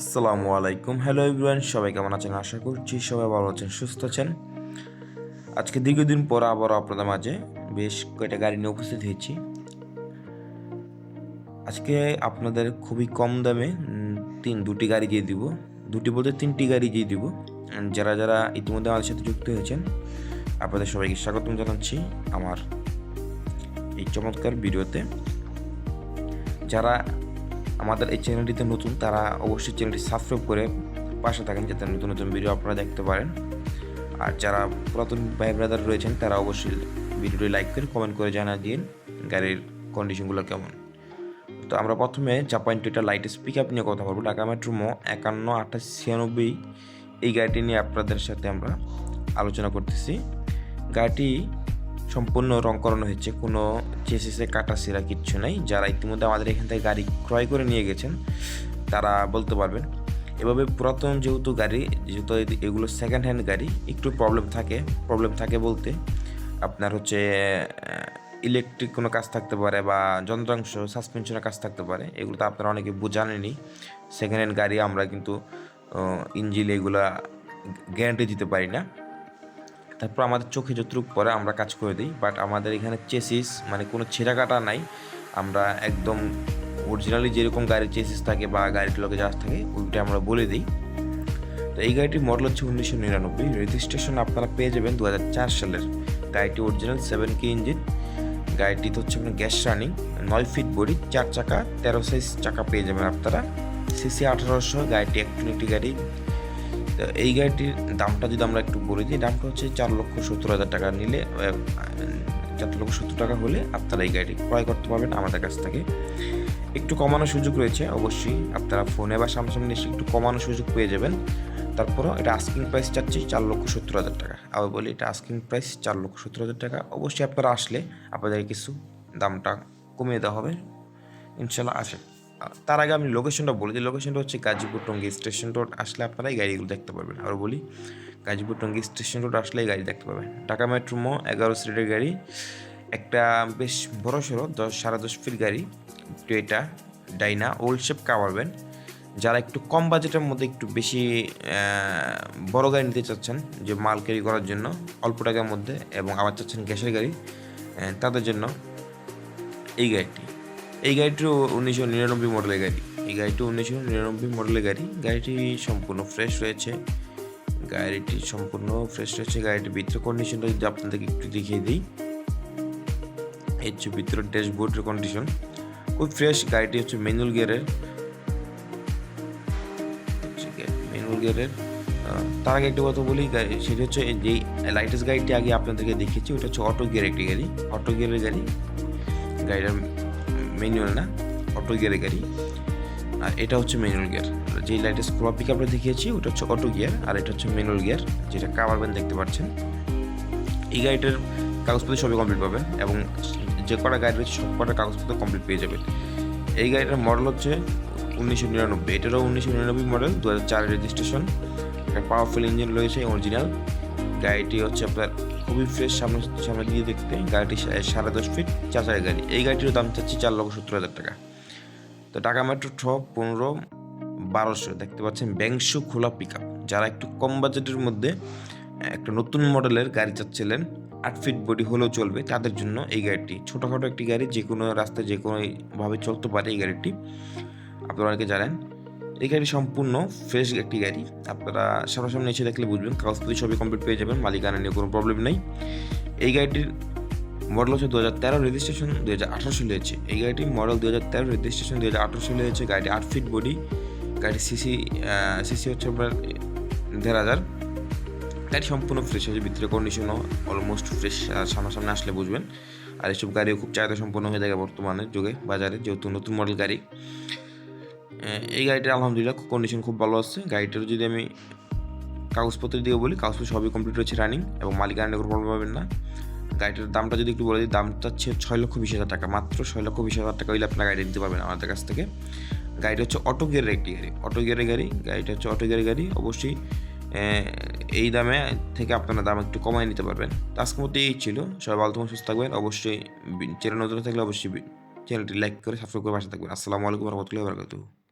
আসসালামু আলাইকুম। Hello everyone সবাই কেমন আছেন? আশা করছি সবাই ভালো আছেন, সুস্থ আছেন। আজকে দীর্ঘদিন পর আবার আপনাদের মাঝে বেশ কয়েকটা গাড়ি নিয়ে উপস্থিত হয়েছি। আজকে আপনাদের খুবই কম দামে তিন, দুটি গাড়ি দিয়ে দিব। দুটি বলতে তিনটি গাড়ি দিয়ে দিব। যারা যারা ইতিমধ্যে আমাদের সাথে যুক্ত হয়েছেন, আপনাদের সবাইকে স্বাগতম জানাচ্ছি আমার এই চমৎকার ভিডিওতে। যারা আমাদের এই চ্যানেলটিতে নতুন, তারা অবশ্যই চ্যানেলটি সাবস্ক্রাইব করে পাশে থাকেন যাতে নতুন নতুন ভিডিও আপনারা দেখতে পারেন। আর যারা পুরাতন ভাই ব্রাদার রয়েছেন, তারা অবশ্যই ভিডিওটি লাইক করে কমেন্ট করে জানা দিন, গাড়ির কন্ডিশনগুলো কেমন। তো আমরা প্রথমে জাপান টুইটা লাইট স্পিক আপ নিয়ে কথা বলব। ঢাকা মেট্রো মো একান্ন, আঠাশ, ছিয়ানব্বই, এই গাড়িটি নিয়ে আপনাদের সাথে আমরা আলোচনা করতেছি। গাড়িটি সম্পূর্ণ রং করানো হয়েছে। কোনো চেসিসে কাটা সেরা কিচ্ছু নাই। যারা ইতিমধ্যে আমাদের এখান থেকে গাড়ি ক্রয় করে নিয়ে গেছেন, তারা বলতে পারবেন। এভাবে পুরাতন যেহেতু গাড়ি, যেহেতু এগুলো সেকেন্ড হ্যান্ড গাড়ি, একটু প্রবলেম থাকে। প্রবলেম থাকে বলতে আপনার হচ্ছে ইলেকট্রিক কোনো কাজ থাকতে পারে বা যন্ত্রাংশ সাসপেনশনের কাজ থাকতে পারে। এগুলো তো আপনারা অনেকে জানেনই সেকেন্ড হ্যান্ড গাড়ি আমরা কিন্তু ইঞ্জিল এগুলা গ্যারান্টি দিতে পারি না। তারপর আমাদের চোখে যতটুকু পরে আমরা কাজ করে দিই। বাট আমাদের এখানে চেসিস মানে কোনো ছেঁড়া কাটা নাই। আমরা একদম অরিজিনালি যেরকম গাড়ির চেসিস থাকে বা গাড়ির লগে যা থাকে, ওইটা আমরা বলে দিই। তো এই গাড়িটির মডেল হচ্ছে উনিশশো নিরানব্বই। রেজিস্ট্রেশন আপনারা পেয়ে যাবেন দু হাজার চার সালের। গাড়িটি অরিজিনাল সেভেন কে ইঞ্জিন গাড়িটিতে হচ্ছে আপনার গ্যাস রানিং নয় ফিট বডি চার চাকা, তেরো সাইজ চাকা পেয়ে যাবেন আপনারা। সিসি আঠারোশো, গাড়িটি একটু একটি গাড়ি। তো এই গাড়িটির দামটা যদি আমরা একটু বলে দিই, দামটা হচ্ছে চার লক্ষ সত্তর হাজার টাকা নিলে চার লক্ষ সত্তর টাকা হলে আপনারা এই গাড়িটি ক্রয় করতে পারবেন আমাদের কাছ থেকে। একটু কমানোর সুযোগ রয়েছে, অবশ্যই আপনারা ফোনে বা সামসামনে এসে একটু কমানোর সুযোগ পেয়ে যাবেন। তারপরও এটা আস্কিং প্রাইস চাচ্ছি চার লক্ষ সত্তর হাজার টাকা। আবার বলি এটা আস্কিং প্রাইস চার লক্ষ সত্তর হাজার টাকা। অবশ্যই আপনারা আসলে আপনাদের কিছু দামটা কমিয়ে দেওয়া হবে। ইনশাল্লাহ আসে তার আগে আমি লোকেশনটা বলি যে লোকেশনটা হচ্ছে গাজীপুর টঙ্গী স্টেশন রোড আসলে আপনারা এই গাড়িগুলো দেখতে পারবেন। আর বলি, গাজীপুর টঙ্গী স্টেশন রোড আসলে এই গাড়ি দেখতে পাবেন ঢাকা মেট্রো মো, এগারো সিটের গাড়ি, একটা বেশ বড় সড়ো, দশ, সাড়ে দশ ফিট গাড়ি Toyota Dyna old shape covered van যারা একটু কম বাজেটের মধ্যে একটু বেশি বড় গাড়ি নিতে চাচ্ছেন, যে মাল ক্যারি করার জন্য, অল্প টাকার মধ্যে এবং আবার চাচ্ছেন গ্যাসের গাড়ি তাদের জন্য এই গাড়িটি। এই গাড়িটিও উনিশশো নিরানব্বই মডেলের গাড়ি। এই গাড়িটি উনিশশো নিরানব্বই মডেলের গাড়ি। গাড়িটি সম্পূর্ণ ফ্রেশ রয়েছে। গাড়িটি সম্পূর্ণ ফ্রেশ রয়েছে। গাড়িটির ভিতরে কন্ডিশনটা যদি আপনাদেরকে একটু দেখিয়ে দিই। এই হচ্ছে ভিতরে ড্যাশবোর্ডের কন্ডিশন খুব ফ্রেশ গাড়িটি হচ্ছে ম্যানুয়াল গিয়ারের ম্যানুয়াল গিয়ারের তার আগে একটা কথা বলি সেটা হচ্ছে যেই লাইটেস্ট গাড়িটি আগে আপনাদেরকে দেখিয়েছি, ওটা হচ্ছে অটো গিয়ার একটি গাড়ি। অটো গিয়ারের গাড়ি। গাড়িটা ম্যানুয়াল না অটো গিয়ারের গাড়ি। আর এটা হচ্ছে ম্যানুয়াল গিয়ার যেই লাইটের স্ক্রো পিক আপটা দেখিয়েছি, ওটা হচ্ছে অটো গিয়ার আর এটা হচ্ছে ম্যানুয়াল গিয়ার যেটা কাভার ব্যান দেখতে পাচ্ছেন। এই গাড়িটার কাগজপত্র সবই কমপ্লিট পাবেন, এবং যে কটা গাড়ি রয়েছে, সব কটা কাগজপত্র কমপ্লিট পেয়ে যাবেন। এই গাড়িটার মডেল হচ্ছে উনিশশো নিরানব্বই। এটারও উনিশশো নিরানব্বই মডেল দু হাজার চারের রেজিস্ট্রেশন একটা পাওয়ারফুল ইঞ্জিন রয়েছে অরিজিনাল গাড়িটি হচ্ছে আপনার খুবই ফ্রেশ সামনে সামনে দিয়ে দেখতে গাড়িটি সাড়ে দশ ফিট চাচারের গাড়ি। এই গাড়িটির দাম চাচ্ছি চার লক্ষ সত্তর হাজার টাকা। তো ঢাকা মেট্রো ছ, পনেরো, বারোশো, দেখতে পাচ্ছেন ব্যাংশু খোলা পিক যারা একটু কম বাজেটের মধ্যে একটা নতুন মডেলের গাড়ি চাচ্ছিলেন, আট ফিট বডি হলেও চলবে, তাদের জন্য এই গাড়িটি। ছোটোখাটো একটি গাড়ি যে কোনো রাস্তায় যে কোনোভাবে চলতে পারে এই গাড়িটি। আপনারা অনেকে জানেন এই গাড়ি সম্পূর্ণ ফ্রেশ একটি গাড়ি। আপনারা সামনাসামনি এসে দেখলে বুঝবেন কাগজপত্র সবই কমপ্লিট পেয়ে যাবেন, মালিকানা নিয়ে কোনো প্রবলেম নেই। এই গাড়িটির মডেল হচ্ছে দু হাজার তেরো রেজিস্ট্রেশন দু হাজার আঠারো সালে হয়েছে। এই গাড়িটির মডেল দু হাজার তেরো রেজিস্ট্রেশন দু হাজার আঠারো সালে হয়েছে। গাড়িটি আট ফিট বডি গাড়ির সিসি সিসি হচ্ছে আপনার দেড় হাজার। গাড়ি সম্পূর্ণ ফ্রেশ হয়েছে ভিতরে কন্ডিশনও অলমোস্ট ফ্রেশ সামনাসামনি আসলে বুঝবেন। আর এসব গাড়িও খুব চাহিদা সম্পন্ন হয়ে থাকে বর্তমানে যুগে, বাজারে, যেহেতু নতুন মডেল গাড়ি। এই গাড়িটার আলহামদুলিল্লাহ কন্ডিশন খুব ভালো আছে। গাড়িটার যদি আমি কাগজপত্র দিয়ে বলি, কাগজপত্র সবই কমপ্লিট হয়েছে রানিং এবং মালিকানা কোনো প্রবলেম পাবেন না। গাড়িটার দামটা যদি একটু বলে দিই, দামটা হচ্ছে ছয় লক্ষ বিশ হাজার টাকা, মাত্র ছয় লক্ষ বিশ হাজার টাকা হইলে আপনার গাড়ি নিতে পারবেন আমাদের কাছ থেকে। গাড়িটা হচ্ছে অটো গিয়ারের একটি গাড়ি অটো গিয়ারের গাড়ি, গাড়িটা হচ্ছে অটো গিয়ারের গাড়ি, অবশ্যই এই দামে থেকে আপনারা দাম একটু কমায় নিতে পারবেন। আজকের মধ্যে এই ছিল, সবাই ভালো থাকুন সুস্থ থাকবেন, অবশ্যই, চ্যানেল নতুন থাকলে অবশ্যই চ্যানেলটি লাইক করে সাবস্ক্রাইব করে পাশে থাকবেন। আসসালামু আলাইকুম রহমতুল্লাহ বরকাতুহ।